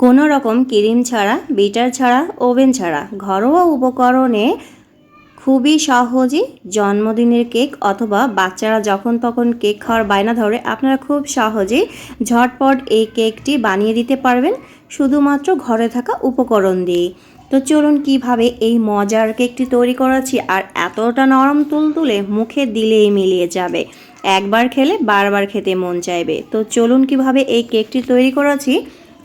কোনো রকম ক্রিম ছাড়া, বিটার ছাড়া, ওভেন ছাড়া। ঘরোয়া উপকরণে খুবই সহজে জন্মদিনের কেক অথবা বাচ্চারা যখন তখন কেক খাওয়ার বায়না ধরে, আপনারা খুব সহজেই ঝটপট এই কেকটি বানিয়ে দিতে পারবেন শুধুমাত্র ঘরে থাকা উপকরণ দিয়ে। তো চলুন কীভাবে এই মজার কেকটি তৈরি করেছি আর এতটা নরম তুলতুলে মুখে দিলেই মিলিয়ে যাবে। একবার খেলে বারবার খেতে মন চাইবে। তো চলুন কীভাবে এই কেকটি তৈরি করেছি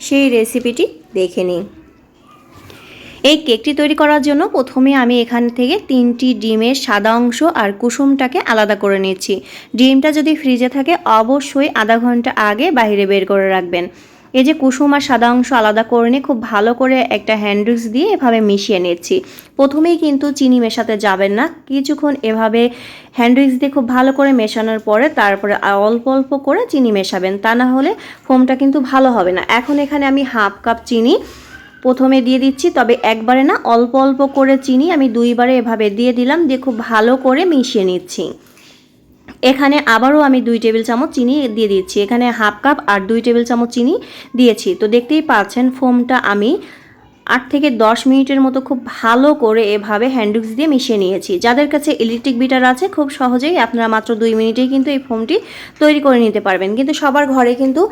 সেই রেসিপিটি দেখে নিই। এই কেকটি তৈরি করার জন্য প্রথমে আমি এখান থেকে তিনটি ডিমের সাদা অংশ আর কুসুমটাকে আলাদা করে নিচ্ছি। ডিমটা যদি ফ্রিজে থাকে, অবশ্যই আধা ঘণ্টা আগে বাইরে বের করে রাখবেন। এই যে কুসুম আর সাদা অংশ আলাদা করে নিয়ে খুব ভালো করে একটা হ্যান্ডউইক্স দিয়ে এভাবে মিশিয়ে নিচ্ছি। প্রথমেই কিন্তু চিনি মেশাতে যাবেন না। কিছুক্ষণ এভাবে হ্যান্ডউইক্স দিয়ে খুব ভালো করে মেশানোর পরে তারপরে অল্প অল্প করে চিনি মেশাবেন। তা না হলে ফোমটা কিন্তু ভালো হবে না। এখন এখানে আমি হাফ কাপ চিনি প্রথমে দিয়ে দিচ্ছি, তবে একবারে না অল্প অল্প করে চিনি আমি দুইবারে এভাবে দিয়ে দিলাম, দিয়ে খুব ভালো করে মিশিয়ে নিচ্ছি। এখানে আবারও আমি দুই টেবিল চামচ চিনি দিয়ে দিচ্ছি। এখানে হাফ কাপ আর দুই টেবিল চামচ চিনি দিয়েছি। তো দেখতেই পাচ্ছেন, ফোমটা আমি আট থেকে দশ মিনিটের মতো খুব ভালো করে এভাবে হ্যান্ডউইক্স দিয়ে মিশিয়ে নিয়েছি। যাদের কাছে ইলেকট্রিক বিটার আছে, খুব সহজেই আপনারা মাত্র দুই মিনিটেই কিন্তু এই ফোমটি তৈরি করে নিতে পারবেন। কিন্তু সবার ঘরে কিন্তু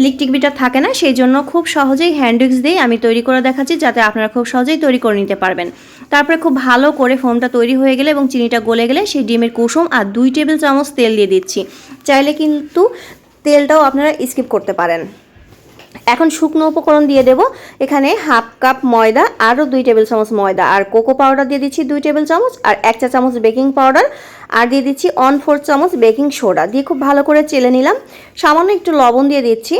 ইলেকট্রিক বিটার থাকে না, সেই জন্য খুব সহজেই হ্যান্ডউইক্স দিয়ে আমি তৈরি করে দেখাচ্ছি, যাতে আপনারা খুব সহজেই তৈরি করে নিতে পারবেন। তারপরে খুব ভালো করে ফোমটা তৈরি হয়ে গেলে এবং চিনিটা গলে গেলে সেই ডিমের কুসুম আর দুই টেবিল চামচ তেল দিয়ে দিচ্ছি। চাইলে কিন্তু তেলটাও আপনারা স্কিপ করতে পারেন। এখন শুকনো উপকরণ দিয়ে দেব। এখানে হাফ কাপ ময়দা আরও দুই টেবিল চামচ ময়দা। আর কোকো পাউডার দিয়ে দিচ্ছি দুই টেবিল চামচ আর এক চা চামচ বেকিং পাউডার। আর দিয়ে দিচ্ছি অন ফোর চামচ বেকিং সোডা। দিয়ে খুব ভালো করে চেলে নিলাম। সামান্য একটু লবণ দিয়ে দিচ্ছি।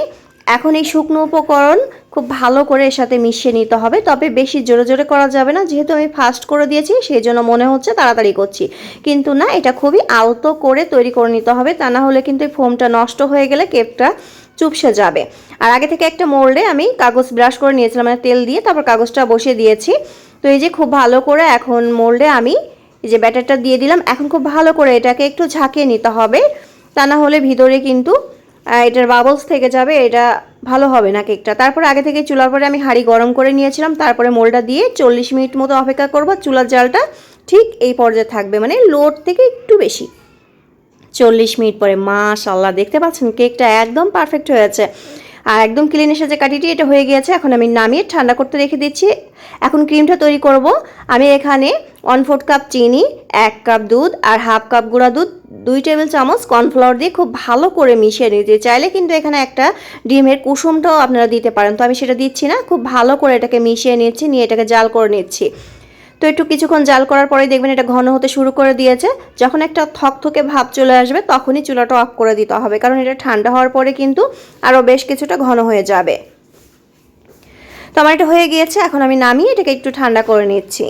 এখন এই শুকনো উপকরণ খুব ভালো করে এর সাথে মিশিয়ে নিতে হবে, তবে বেশি জোরে জোরে করা যাবে না। যেহেতু আমি ফাস্ট করে দিয়েছি, সেই জন্য মনে হচ্ছে তাড়াতাড়ি করছি। কিন্তু না, এটা খুবই আলতো করে তৈরি করে নিতে হবে, তা না হলে কিন্তু এই ফোমটা নষ্ট হয়ে গেলে কেকটা চুপসে যাবে। আর আগে থেকে একটা মোল্ডে আমি কাগজ ব্রাশ করে নিয়েছিলাম মানে তেল দিয়ে তারপর কাগজটা বসিয়ে দিয়েছি। তো এই যে খুব ভালো করে এখন মোল্ডে আমি এই যে ব্যাটারটা দিয়ে দিলাম, এখন খুব ভালো করে এটাকে একটু ঝাঁকিয়ে নিতে হবে, তা না হলে ভিতরে কিন্তু এটার বাবলস থেকে যাবে, এটা ভালো হবে না কেকটা তারপরে আগে থেকে চুলার পরে আমি হাঁড়ি গরম করে নিয়েছিলাম, তারপরে মোলটা দিয়ে চল্লিশ মিনিট মতো অপেক্ষা করব। চুলার জালটা ঠিক এই পর্যায়ে থাকবে মানে লোড থেকে একটু বেশি। চল্লিশ মিনিট পরে মাশাল্লাহ দেখতে পাচ্ছেন কেকটা একদম পারফেক্ট হয়েছে আর একদম ক্লিন এসেছে কাটিটি এটা হয়ে গিয়েছে, এখন আমি নামিয়ে ঠান্ডা করতে রেখে দিচ্ছি। এখন ক্রিমটা তৈরি করব। আমি এখানে ওয়ান ফোর্থ কাপ চিনি, এক কাপ দুধ আর হাফ কাপ গুঁড়া দুধ। দুই টেবিল চামচ কর্নফ্লাওয়ার দিয়ে খুব ভালো করে মিশিয়ে নিতে চাইলে কিন্তু এখানে একটা ডিমের কুসুমটাও আপনারা দিতে পারেন। তো আমি সেটা দিচ্ছি না, খুব ভালো করে এটাকে মিশিয়ে নিচ্ছি, নিয়ে এটাকে জাল করে নিচ্ছি। তো একটু কিছুক্ষণ জাল করার পরে দেখবেন এটা ঘন হতে শুরু করে দিয়েছে। যখন একটা থকথকে ভাব চলে আসবে, তখনই চুলাটা অফ করে দিতে হবে, কারণ এটা ঠান্ডা হওয়ার পরে কিন্তু আরও বেশ কিছুটা ঘন হয়ে যাবে। তো আমার এটা হয়ে গিয়েছে, এখন আমি নামিয়ে এটাকে একটু ঠান্ডা করে নিচ্ছি।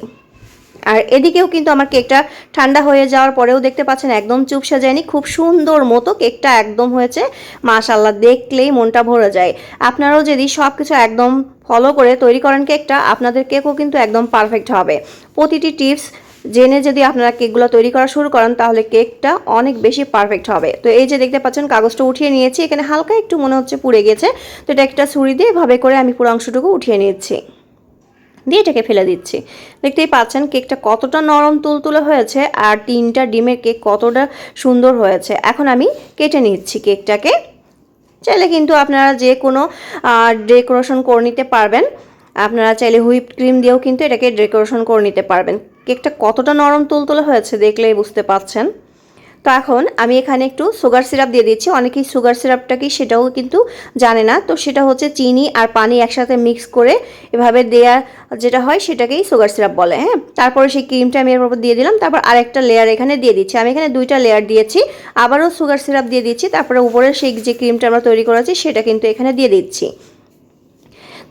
আর এদিকেও কিন্তু আমার কেকটা ঠান্ডা হয়ে যাওয়ার পরেও দেখতে পাচ্ছেন একদম চুপসে যায়নি, খুব সুন্দর মতো কেকটা একদম হয়েছে। মাশাল্লাহ দেখলেই মনটা ভরে যায়। আপনারাও যদি সব কিছু একদম ফলো করে তৈরি করেন কেকটা, আপনাদের কেকও কিন্তু একদম পারফেক্ট হবে। প্রতিটি টিপস জেনে যদি আপনারা কেকগুলো তৈরি করা শুরু করেন, তাহলে কেকটা অনেক বেশি পারফেক্ট হবে। তো এই যে দেখতে পাচ্ছেন, কাগজটা উঠিয়ে নিয়েছি, এখানে হালকা একটু মনে হচ্ছে পুড়ে গেছে। তো এটা একটা ছুরি দিয়ে এভাবে করে আমি পুরো অংশটুকু উঠিয়ে নিচ্ছি। দিয়ে এটাকে ফেলে দিচ্ছি। দেখতেই পাচ্ছেন কেকটা কতটা নরম তুলতুলে হয়েছে আর তিনটা ডিমের কেক কতটা সুন্দর হয়েছে। এখন আমি কেটে নিচ্ছি কেকটাকে। চাইলে কিন্তু আপনারা যে কোনো ডেকোরেশন করে নিতে পারবেন। আপনারা চাইলে হুইপ ক্রিম দিয়েও কিন্তু এটাকে ডেকোরেশন করে নিতে পারবেন। কেকটা কতটা নরম তুলতুলে হয়েছে দেখলেই বুঝতে পাচ্ছেন। তো এখন আমি এখানে একটু সুগার সিরাপ দিয়ে দিচ্ছি। অনেকেই সুগার সিরাপটা কি সেটাও কিন্তু জানে না। তো সেটা হচ্ছে চিনি আর পানি একসাথে মিক্স করে এভাবে দেয়া যেটা হয় সেটাকেই সুগার সিরাপ বলে হ্যাঁ? তারপরে সেই ক্রিমটা আমি এর উপর দিয়ে দিলাম। তারপর আরেকটা লেয়ার এখানে দিয়ে দিচ্ছি। আমি এখানে দুইটা লেয়ার দিয়েছি। আবারও সুগার সিরাপ দিয়ে দিচ্ছি। তারপরে উপরে সেই যে ক্রিমটা আমরা তৈরি করেছি সেটা কিন্তু এখানে দিয়ে দিচ্ছি।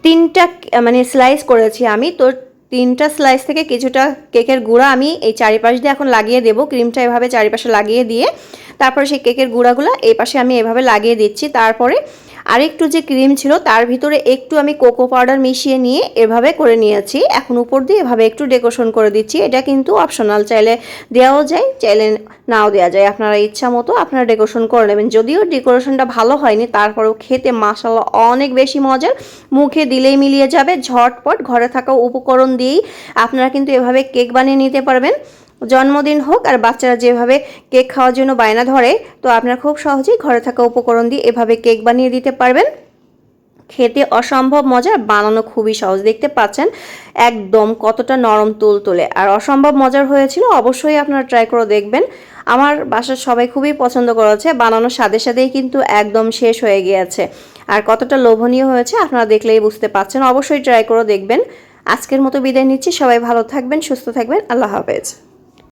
তিনটা মানে স্লাইস করেছি আমি। তো তিনটা স্লাইস থেকে কিছুটা কেকের গুঁড়া আমি এই চারিপাশ দিয়ে এখন লাগিয়ে দেবো। ক্রিমটা এভাবে চারিপাশে লাগিয়ে দিয়ে, তারপরে সেই কেকের গুঁড়াগুলো এই পাশে আমি এভাবে লাগিয়ে দিচ্ছি। তারপরে আর একটু যে ক্রিম ছিল, তার ভিতরে একটু আমি কোকো পাউডার মিশিয়ে নিয়ে এভাবে করে নিয়েছি। এখন উপর দিয়ে এভাবে একটু ডেকোরেশন করে দিচ্ছি। এটা কিন্তু অপশনাল, চাইলে দেওয়াও যায়, চাইলে নাও দেওয়া যায়। আপনারা ইচ্ছা মতো আপনারা ডেকোরেশন করে নেবেন। যদিও ডেকোরেশনটা ভালো হয়নি, তারপরেও খেতে মাসাল্লাহ অনেক বেশি মজার। মুখে দিলেই মিলিয়ে যাবে, ঝটপট। ঘরে থাকা উপকরণ দিয়েই আপনারা কিন্তু এভাবে কেক বানিয়ে নিতে পারবেন। জন্মদিন হোক আর বাচ্চারা যেভাবে কেক খাওয়ার জন্য বায়না ধরে, তো আপনারা খুব সহজেই ঘরে থাকা উপকরণ দিয়ে এভাবে কেক বানিয়ে দিতে পারবেন। খেতে অসম্ভব মজার বানানো খুবই সহজ। দেখতে পাচ্ছেন, একদম কতটা নরম তুল তুলে আর অসম্ভব মজার হয়েছিল, অবশ্যই আপনারা ট্রাই করে দেখবেন। আমার বাসার সবাই খুবই পছন্দ করেছে, বানানোর সাথে সাথেই কিন্তু একদম শেষ হয়ে গিয়েছে। আর কতটা লোভনীয় হয়েছে, আপনারা দেখলেই বুঝতে পাচ্ছেন। অবশ্যই ট্রাই করে দেখবেন। আজকের মতো বিদায় নিচ্ছি, সবাই ভালো থাকবেন, সুস্থ থাকবেন, আল্লাহ হাফেজ।